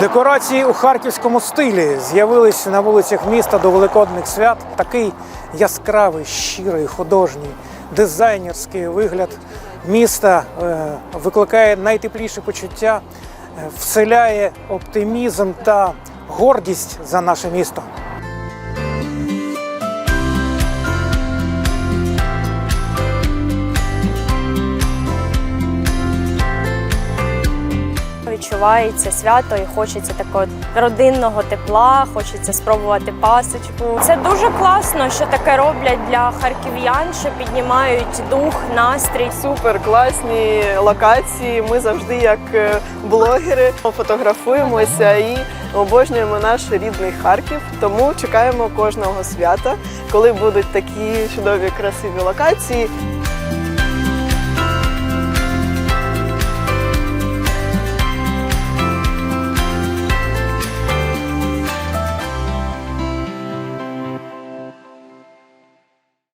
Декорації у харківському стилі з'явились на вулицях міста до великодних свят. Такий яскравий, щирий, художній, дизайнерський вигляд міста е, викликає найтепліші почуття, е, вселяє оптимізм та гордість за наше місто. Відчувається свято і хочеться такого родинного тепла, хочеться спробувати пасочку. Це дуже класно, що таке роблять для харків'ян, що піднімають дух, настрій. Супер класні локації. Ми завжди, як е, блогери, фотографуємося і обожнюємо наш рідний Харків. Тому чекаємо кожного свята, коли будуть такі чудові красиві локації.